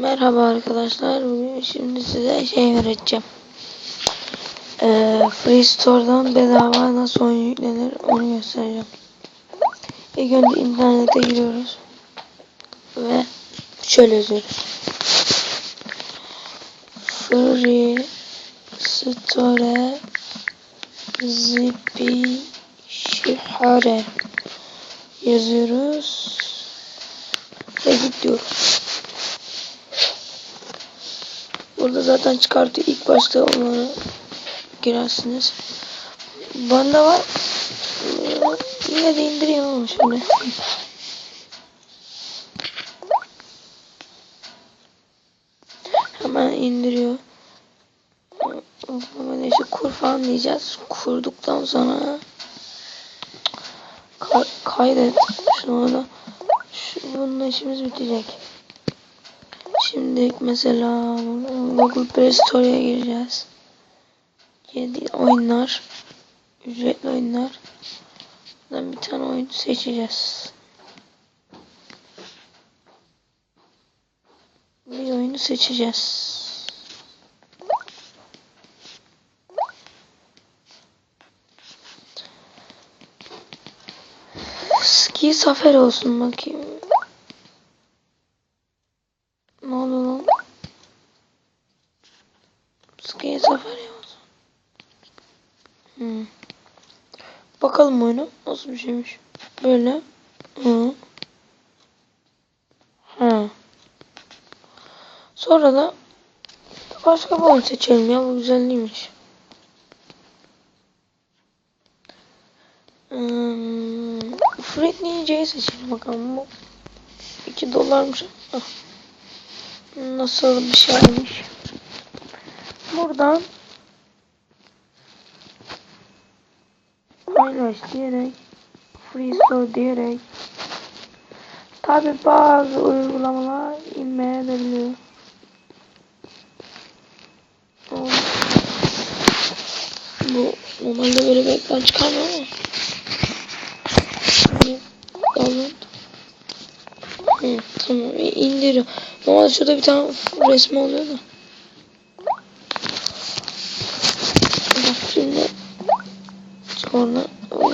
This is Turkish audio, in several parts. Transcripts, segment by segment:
Merhaba arkadaşlar. Bugün şimdi size şey öğreteceğim. Ee, Free Store'dan bedava nasıl oyun yüklenir onu göstereceğim. İlk önce internete giriyoruz. Ve şöyle yazıyoruz. Free Store Zipi Şihare yazıyoruz. Ve git Burada zaten çıkartıyor. İlk başta onları girersiniz. Banda var. Yine de indireyim ama şöyle. Hemen indiriyor. Ama neyse kur falan diyeceğiz. Kurduktan sonra kay kaydet. Şunu da şu, bununla işimiz bitecek. Şimdi mesela Google Play Store'ya gireceğiz. Yedi oyunlar. Ücretli oyunlar. Buradan bir tane oyun seçeceğiz. Bir oyunu seçeceğiz. Ski Safari olsun bakayım. Ne oldu lan? Ski Safari olsun. Hmm. Bakalım oyunu nasıl bir şeymiş. Böyle. Hı. Ha. Sonra da başka bir oyun seçelim ya bu güzel değilmiş. Hmm, Freddy'yi C'yi seçelim bakalım bu 2 dolarmış. Nasıl bir şeymiş. Buradan paylaş diyerek free store diyerek tabi bazı uygulamalar inmeyebiliyor. Ama Bu normalde böyle bir ekran çıkarmıyor ama Şimdi Hı, tamam indiriyor. Normalde şurada bir tane resmi oluyor da. Bak şimdi sonra o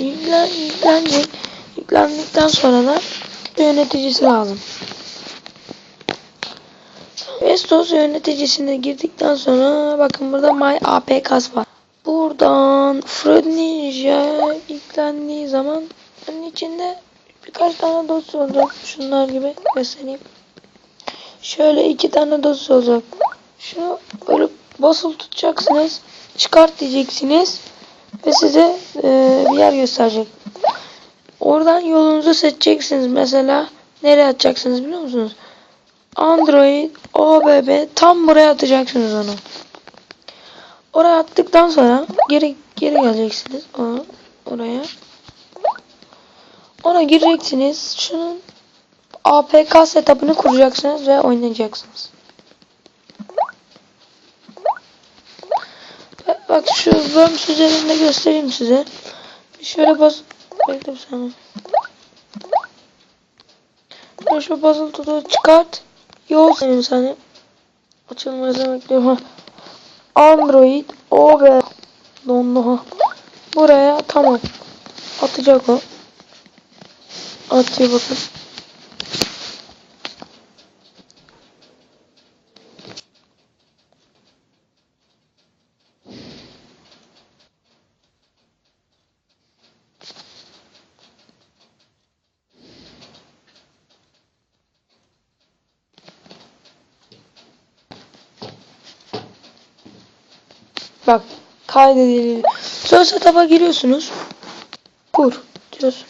yüklen, yüklenecek. Yüklendikten sonra da yöneticisi lazım. Vestos yöneticisine girdikten sonra bakın burada My APK'sı var. Buradan Fred Ninja yüklendiği zaman bunun içinde birkaç tane dosya olacak. Şunlar gibi göstereyim. Şöyle iki tane dosya olacak. Şunu böyle basılı tutacaksınız. Çıkart diyeceksiniz. Ve size e, bir yer gösterecek. Oradan yolunuzu seçeceksiniz. Mesela nereye atacaksınız biliyor musunuz? Android OBB tam buraya atacaksınız onu. Oraya attıktan sonra geri geri geleceksiniz o oraya. Ona gireceksiniz. Şunun APK setup'ını kuracaksınız ve oynayacaksınız. Bak şu Worms üzerinde göstereyim size. Şöyle bas... Bekle bir saniye. Şöyle şu basılı tutu çıkart. Yol senin saniye. Açılmasını bekliyorum. Android OB dondu ha. Buraya tamam. Atacak o. Atıyor bakın. Bak kaydedildi. Sonra setup'a giriyorsunuz. Kur diyorsunuz.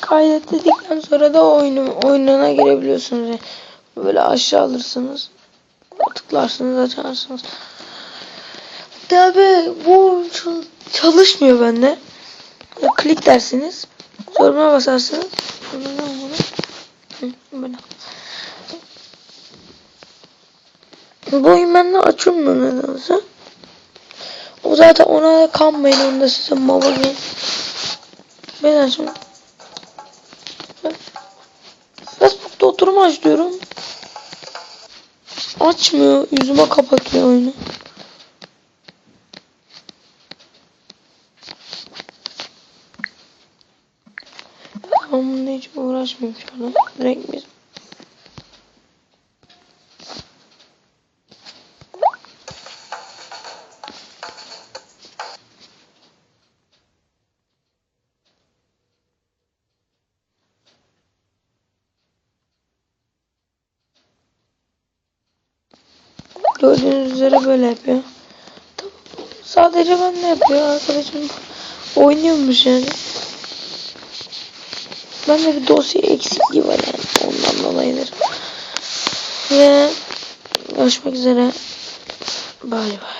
Kaydet dedikten sonra da oyunu, oyununa girebiliyorsunuz. Böyle aşağı alırsınız. Tıklarsınız açarsınız. Tabi bu çalışmıyor bende. Klik dersiniz. Soruma basarsınız. Böyle. Bu oyun bende açılmıyor nedense. O zaten ona kanmayın onda size mama gibi. Ben ben Facebook'ta oturma aç diyorum. Açmıyor. Yüzüme kapatıyor oyunu. Ben bununla uğraşmayayım şu an. Direkt biz Gördüğünüz üzere böyle yapıyor. Tamam. Sadece ben ne yapıyor arkadaşım? Oynuyormuş yani. Ben de bir dosya eksikliği var yani. Ondan dolayıdır. Ve görüşmek üzere. Bay bay.